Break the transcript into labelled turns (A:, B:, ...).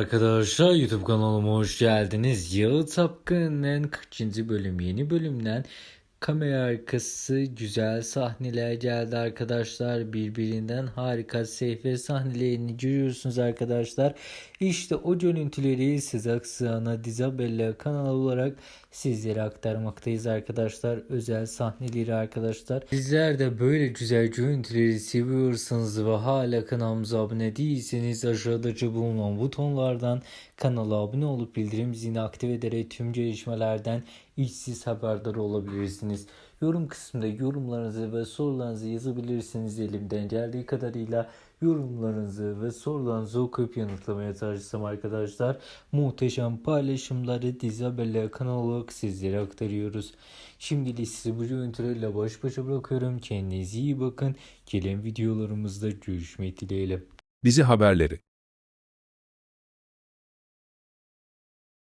A: Arkadaşlar YouTube kanalıma hoş geldiniz. Yağı Tapkın'ın 40. bölüm yeni bölümden kamera arkası güzel sahneler geldi arkadaşlar. Birbirinden harika seyfe sahnelerini görüyorsunuz arkadaşlar. İşte o görüntüleri size Aksana Dizabella kanalı olarak sizlere aktarmaktayız arkadaşlar. Özel sahneleri arkadaşlar. Sizler de böyle güzel görüntüleri seviyorsanız ve hala kanalımıza abone değilseniz aşağıdaki bulunan butonlardan kanala abone olup bildirim zilini aktif ederek tüm gelişmelerden ilk siz haberdar olabilirsiniz. Yorum kısmında yorumlarınızı ve sorularınızı yazabilirsiniz elimden geldiği kadarıyla yorumlarınızı ve sorularınızı okuyup yanıtlamaya çalışacağım arkadaşlar. Muhteşem paylaşımları Dizabella kanalı olarak sizlere aktarıyoruz. Şimdilik sizi bu görüntülerle baş başa bırakıyorum. Kendinize iyi bakın. Gelen videolarımızda görüşmek dileğiyle.
B: Dizi haberleri